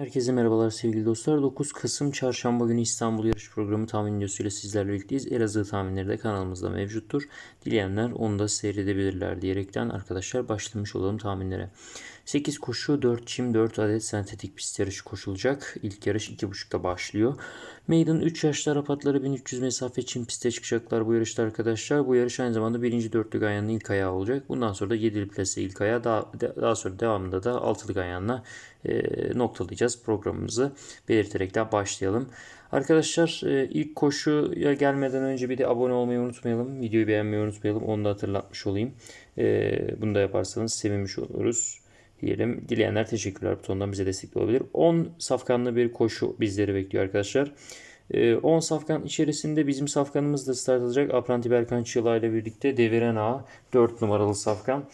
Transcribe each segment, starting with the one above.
Herkese merhabalar sevgili dostlar. 9 Kasım Çarşamba günü İstanbul yarış programı tahmin videosuyla sizlerle birlikteyiz. Elazığ tahminleri de kanalımızda mevcuttur. Dileyenler onu da seyredebilirler diyerekten arkadaşlar başlamış olalım tahminlere. 8 koşu, 4 çim, 4 adet sentetik pist yarışı koşulacak. İlk yarış 2.30'da başlıyor. Maiden 3 yaşlı Arap atları 1300 mesafe çim piste çıkacaklar bu yarışta arkadaşlar. Bu yarış aynı zamanda 1. dörtlük ayağının ilk ayağı olacak. Bundan sonra da 7'li plase ilk ayağı daha, daha sonra devamında da 6'lık ayağına e, noktalayacağız programımızı belirterekten başlayalım. Arkadaşlar e, ilk koşuya gelmeden önce bir de abone olmayı unutmayalım. Videoyu beğenmeyi unutmayalım. Onu da hatırlatmış olayım. E, bunu da yaparsanız sevinmiş oluruz diyelim. Dileyenler teşekkürler butonundan bize destek olabilir. 10 safkanlı bir koşu bizleri bekliyor arkadaşlar. 10 safkan içerisinde bizim safkanımız da start alacak. Apranti Berkan Çığla ile birlikte Deviren Ağa 4 numaralı safkan.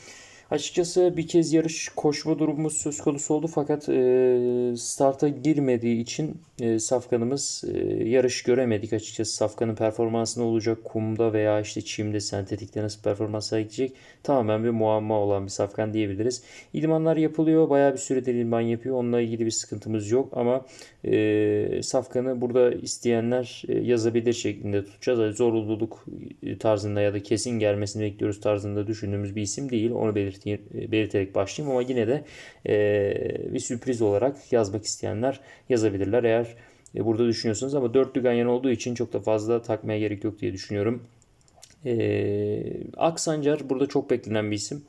Açıkçası bir kez yarış koşma durumumuz söz konusu oldu fakat e, starta girmediği için e, safkanımız e, yarış göremedik açıkçası. Safkanın performansı ne olacak kumda veya işte çimde sentetikte nasıl performans sergileyecek tamamen bir muamma olan bir safkan diyebiliriz. İdmanlar yapılıyor bayağı bir süredir idman yapıyor onunla ilgili bir sıkıntımız yok ama e, safkanı burada isteyenler e, yazabilir şeklinde tutacağız. Yani zorunluluk tarzında ya da kesin gelmesini bekliyoruz tarzında düşündüğümüz bir isim değil onu belirteyim belirterek başlayayım ama yine de e, bir sürpriz olarak yazmak isteyenler yazabilirler eğer e, burada düşünüyorsunuz ama dörtlü ganyan olduğu için çok da fazla takmaya gerek yok diye düşünüyorum. E, Aksancar burada çok beklenen bir isim.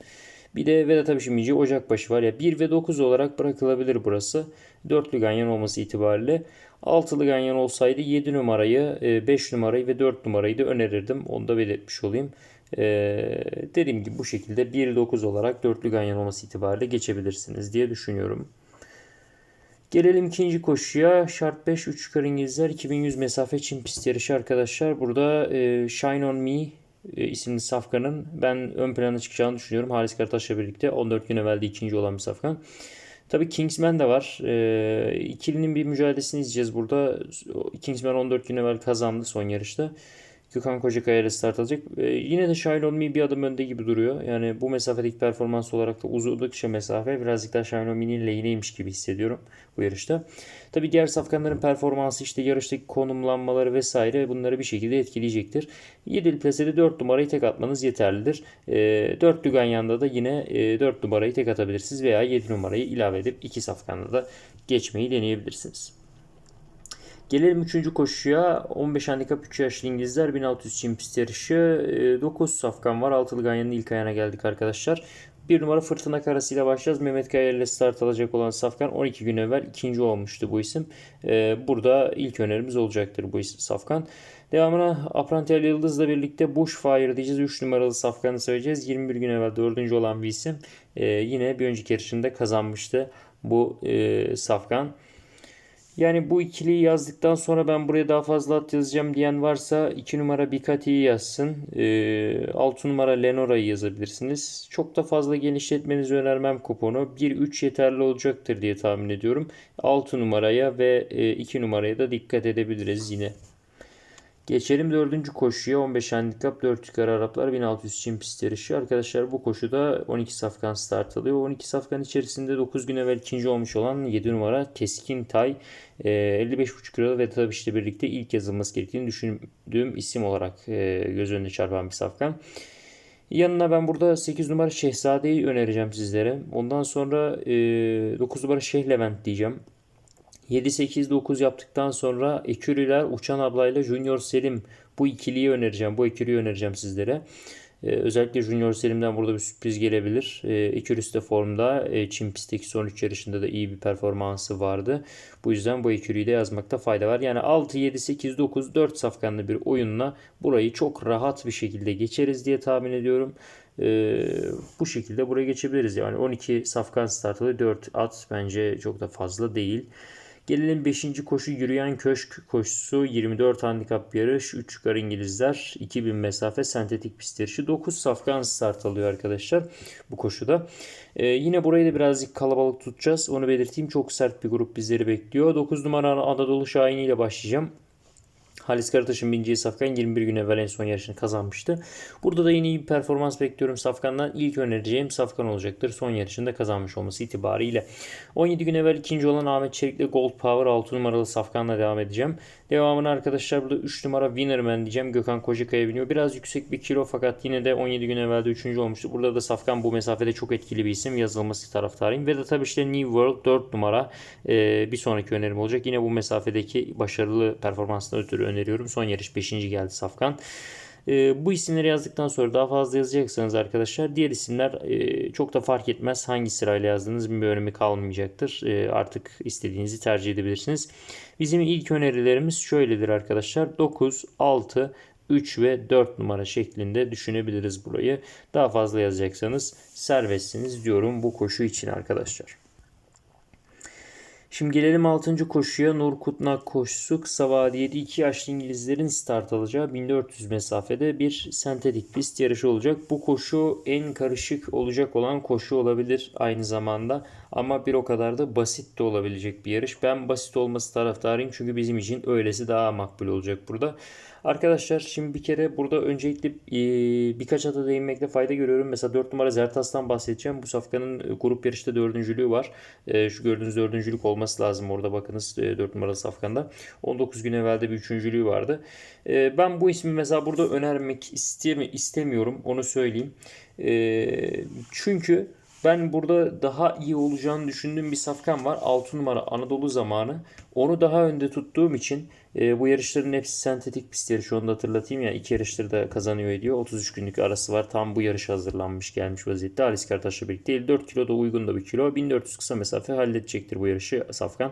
Bir de Vedat Abişimici Ocakbaşı var ya 1 ve 9 olarak bırakılabilir burası. Dörtlü ganyan olması itibariyle. Altılı ganyan olsaydı 7 numarayı, 5 numarayı ve 4 numarayı da önerirdim. Onu da belirtmiş olayım. Ee, dediğim gibi bu şekilde 1-9 olarak dörtlü ganyan olması itibariyle geçebilirsiniz diye düşünüyorum. Gelelim ikinci koşuya. Şart 5 3 yukarı İngilizler 2100 mesafe Çin pist yarışı arkadaşlar. Burada e, Shine On Me e, isimli safkanın ben ön plana çıkacağını düşünüyorum. Halis Karataş'la birlikte 14 gün evvelde ikinci olan bir safkan. Tabii Kingsman de var. E, ikilinin bir mücadelesini izleyeceğiz burada. Kingsman 14 gün evvel kazandı son yarışta. Gökhan Kocakaya ile start alacak. Ee, yine de Shine On Me bir adım önde gibi duruyor. Yani bu mesafedeki performans olarak da uzudukça mesafe birazcık daha Shine On Me'nin lehineymiş gibi hissediyorum bu yarışta. Tabii diğer safkanların performansı işte yarıştaki konumlanmaları vesaire bunları bir şekilde etkileyecektir. 7'li plasede 4 numarayı tek atmanız yeterlidir. E, 4 Lüganyan'da da yine e, 4 numarayı tek atabilirsiniz veya 7 numarayı ilave edip 2 safkanla da geçmeyi deneyebilirsiniz. Gelelim 3. koşuya. 15 handikap 3 yaşlı İngilizler 1600 çim pist yarışı. 9 ee, safkan var. Altılı Ganyan'ın ilk ayağına geldik arkadaşlar. Bir numara Fırtına Karası ile başlayacağız. Mehmet Kaya ile start alacak olan Safkan 12 gün evvel ikinci olmuştu bu isim. Ee, burada ilk önerimiz olacaktır bu isim Safkan. Devamına Aprantel Yıldız'la birlikte Bushfire diyeceğiz. 3 numaralı Safkan'ı söyleyeceğiz. 21 gün evvel 4. olan bir isim. Ee, yine bir önceki yarışında kazanmıştı bu e, Safkan. Yani bu ikiliyi yazdıktan sonra ben buraya daha fazla at yazacağım diyen varsa 2 numara Bicati'yi yazsın. E, 6 numara Lenora'yı yazabilirsiniz. Çok da fazla genişletmenizi önermem kuponu. 1-3 yeterli olacaktır diye tahmin ediyorum. 6 numaraya ve 2 e, numaraya da dikkat edebiliriz yine. Geçelim dördüncü koşuya. 15 handikap 4 yukarı Araplar 1600 çim pist yarışı. Arkadaşlar bu koşuda 12 safkan start alıyor. 12 safkan içerisinde 9 gün evvel ikinci olmuş olan 7 numara Keskin Tay 55,5 kilo ve tabii işte birlikte ilk yazılması gerektiğini düşündüğüm isim olarak e, göz önüne çarpan bir safkan. Yanına ben burada 8 numara Şehzade'yi önereceğim sizlere. Ondan sonra 9 numara Şeyh Levent diyeceğim. 7-8-9 yaptıktan sonra Ekürüler Uçan ablayla Junior Selim bu ikiliyi önereceğim. Bu ikiliyi önereceğim sizlere. Ee, özellikle Junior Selim'den burada bir sürpriz gelebilir. Ee, Ekürüs de formda. Ee, Çin pistteki son 3 yarışında da iyi bir performansı vardı. Bu yüzden bu Ekürü'yü de yazmakta fayda var. Yani 6, 7, 8, 9, 4 safkanlı bir oyunla burayı çok rahat bir şekilde geçeriz diye tahmin ediyorum. Ee, bu şekilde buraya geçebiliriz. Yani 12 safkan startlı 4 at bence çok da fazla değil. Gelelim 5. koşu yürüyen köşk koşusu 24 handikap yarış 3 yukarı İngilizler 2000 mesafe sentetik pist yarışı 9 safkan start alıyor arkadaşlar bu koşuda. Ee, yine burayı da birazcık kalabalık tutacağız onu belirteyim çok sert bir grup bizleri bekliyor. 9 numara Anadolu Şahini ile başlayacağım. Halis Karataş'ın bineceği Safkan 21 gün evvel en son yarışını kazanmıştı. Burada da yine iyi bir performans bekliyorum Safkan'dan. İlk önereceğim Safkan olacaktır. Son yarışında kazanmış olması itibariyle. 17 gün evvel ikinci olan Ahmet Çelik'le Gold Power 6 numaralı Safkan'la devam edeceğim. Devamını arkadaşlar burada 3 numara Winnerman diyeceğim. Gökhan Kocakaya biniyor. Biraz yüksek bir kilo fakat yine de 17 gün evvel de 3. olmuştu. Burada da Safkan bu mesafede çok etkili bir isim. Yazılması taraftarıyım. Ve de tabii işte New World 4 numara e, bir sonraki önerim olacak. Yine bu mesafedeki başarılı performansından ötürü öneriyorum. Son yarış 5. geldi Safkan. E, bu isimleri yazdıktan sonra daha fazla yazacaksanız arkadaşlar diğer isimler e, çok da fark etmez. Hangi sırayla yazdığınız bir önemi kalmayacaktır. E, artık istediğinizi tercih edebilirsiniz. Bizim ilk önerilerimiz şöyledir arkadaşlar. 9, 6, 3 ve 4 numara şeklinde düşünebiliriz burayı. Daha fazla yazacaksanız serbestsiniz diyorum bu koşu için arkadaşlar. Şimdi gelelim 6. koşuya. Nur Kutnak koşusu kısa vadiyeli 2 yaşlı İngilizlerin start alacağı 1400 mesafede bir sentetik pist yarışı olacak. Bu koşu en karışık olacak olan koşu olabilir aynı zamanda. Ama bir o kadar da basit de olabilecek bir yarış. Ben basit olması taraftarıyım çünkü bizim için öylesi daha makbul olacak burada. Arkadaşlar şimdi bir kere burada öncelikle e, birkaç ata değinmekte fayda görüyorum. Mesela 4 numara Zertas'tan bahsedeceğim. Bu safkanın e, grup yarışta dördüncülüğü var. E, şu gördüğünüz dördüncülük olması lazım orada bakınız e, 4 numaralı safkanda. 19 gün evvelde bir üçüncülüğü vardı. Ben bu ismi mesela burada önermek istemi istemiyorum onu söyleyeyim. Çünkü ben burada daha iyi olacağını düşündüğüm bir safkan var. 6 numara Anadolu zamanı. Onu daha önde tuttuğum için e, bu yarışların hepsi sentetik pist yarışı. Onu da hatırlatayım ya. iki yarışları da kazanıyor ediyor. 33 günlük arası var. Tam bu yarış hazırlanmış gelmiş vaziyette. Alis Kartaş'la birlikte değil. 4 kilo da uygun da bir kilo. 1400 kısa mesafe halledecektir bu yarışı Safkan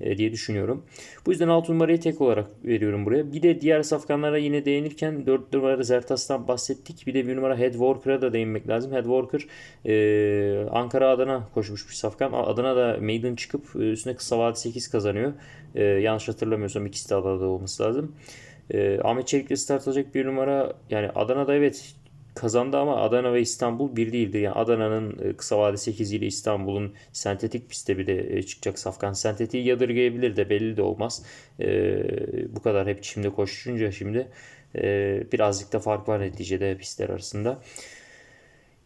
e, diye düşünüyorum. Bu yüzden 6 numarayı tek olarak veriyorum buraya. Bir de diğer Safkanlara yine değinirken 4 numara Zertas'tan bahsettik. Bir de 1 numara Headworker'a da değinmek lazım. Headworker e, Ankara Adana koşmuş bir Safkan. Adana da maiden çıkıp e, üstüne kısa vade 8 kazanıyor. E, yanlış hatırlamıyorsam ikisi de Adana'da olması lazım. E, Ahmet Çelik'le start alacak bir numara yani Adana'da evet kazandı ama Adana ve İstanbul bir değildir. Yani Adana'nın e, kısa vade 8 ile İstanbul'un sentetik pistte bir e, çıkacak Safkan. Sentetiği yadırgayabilir de belli de olmaz. E, bu kadar hep çimde koşunca şimdi e, birazcık da fark var neticede pistler arasında.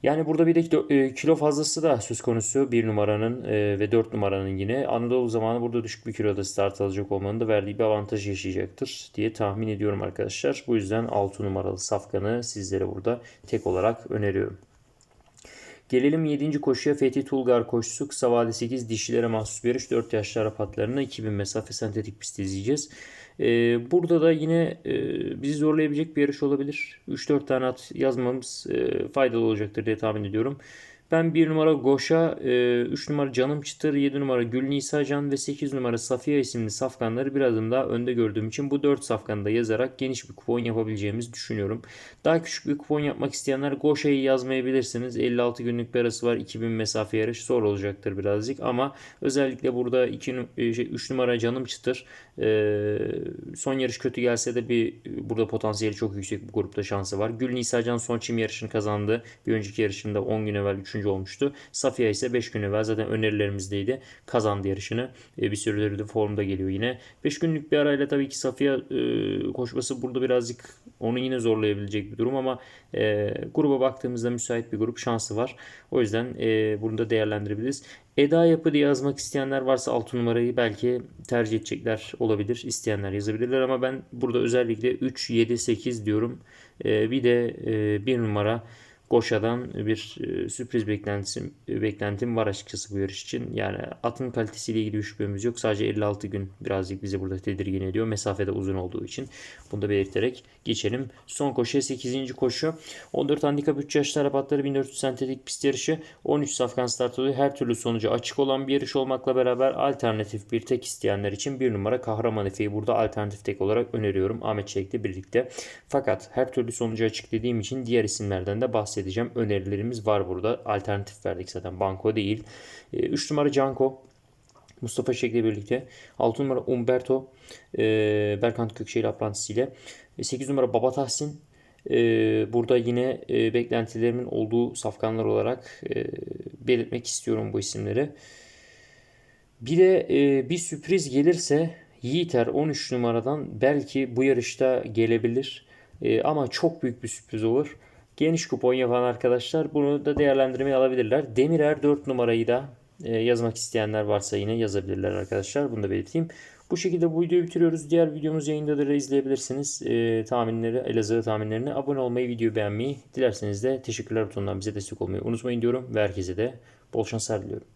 Yani burada bir de e, kilo fazlası da söz konusu bir numaranın e, ve 4 numaranın yine. Anadolu zamanı burada düşük bir kiloda start alacak olmanın da verdiği bir avantaj yaşayacaktır diye tahmin ediyorum arkadaşlar. Bu yüzden 6 numaralı safkanı sizlere burada tek olarak öneriyorum. Gelelim 7. koşuya Fethi Tulgar koşusu. Kısa vade 8 dişilere mahsus bir yarış. 4 yaşlı Arap atlarına 2000 mesafe sentetik pist izleyeceğiz. Ee, burada da yine e, bizi zorlayabilecek bir yarış olabilir. 3-4 tane at yazmamız e, faydalı olacaktır diye tahmin ediyorum. Ben 1 numara Goşa, 3 e, numara Canım Çıtır, 7 numara Gül Nisa Can ve 8 numara Safiye isimli safkanları bir adım daha önde gördüğüm için bu 4 safkanı da yazarak geniş bir kupon yapabileceğimizi düşünüyorum. Daha küçük bir kupon yapmak isteyenler Goşa'yı yazmayabilirsiniz. 56 günlük bir arası var. 2000 mesafe yarış zor olacaktır birazcık ama özellikle burada 2 3 şey, numara Canım Çıtır e, son yarış kötü gelse de bir burada potansiyeli çok yüksek bir grupta şansı var. Gül Nisa Can son çim yarışını kazandı. Bir önceki yarışında 10 gün evvel 3 olmuştu. Safiye ise 5 gün evvel zaten önerilerimizdeydi. Kazandı yarışını. E, bir süredir de formda geliyor yine. 5 günlük bir arayla tabii ki Safiye e, koşması burada birazcık onu yine zorlayabilecek bir durum ama e, gruba baktığımızda müsait bir grup şansı var. O yüzden e, bunu da değerlendirebiliriz. Eda yapı diye yazmak isteyenler varsa 6 numarayı belki tercih edecekler olabilir. İsteyenler yazabilirler ama ben burada özellikle 3, 7, 8 diyorum. E, bir de e, 1 numara Goşa'dan bir e, sürpriz beklentim, beklentim var açıkçası bu yarış için. Yani atın kalitesiyle ilgili bir şüphemiz yok. Sadece 56 gün birazcık bizi burada tedirgin ediyor. Mesafede uzun olduğu için. Bunu da belirterek geçelim. Son koşuya 8. koşu. 14 handikap 3 yaşlı Arap atları 1400 sentetik pist yarışı. 13 safkan start oluyor. Her türlü sonucu açık olan bir yarış olmakla beraber alternatif bir tek isteyenler için bir numara Kahraman Efe'yi burada alternatif tek olarak öneriyorum. Ahmet Çelik'le birlikte. Fakat her türlü sonucu açık dediğim için diğer isimlerden de bahsedeceğim bahsedeceğim. Önerilerimiz var burada. Alternatif verdik zaten. Banko değil. 3 e, numara Canko. Mustafa Şek'le birlikte. 6 numara Umberto. E, Berkant Kökşehir aprantisiyle. 8 e, numara Baba Tahsin. Burada yine beklentilerimin olduğu safkanlar olarak belirtmek istiyorum bu isimleri. Bir de bir sürpriz gelirse Yiğiter 13 numaradan belki bu yarışta gelebilir. Ee, ama çok büyük bir sürpriz olur. Geniş kupon yapan arkadaşlar bunu da değerlendirmeye alabilirler. Demirer 4 numarayı da e, yazmak isteyenler varsa yine yazabilirler arkadaşlar. Bunu da belirteyim. Bu şekilde bu videoyu bitiriyoruz. Diğer videomuz yayındadır da izleyebilirsiniz. E, tahminleri, Elazığ tahminlerini. Abone olmayı, videoyu beğenmeyi, dilerseniz de teşekkürler butonundan bize destek olmayı unutmayın diyorum. Ve herkese de bol şanslar diliyorum.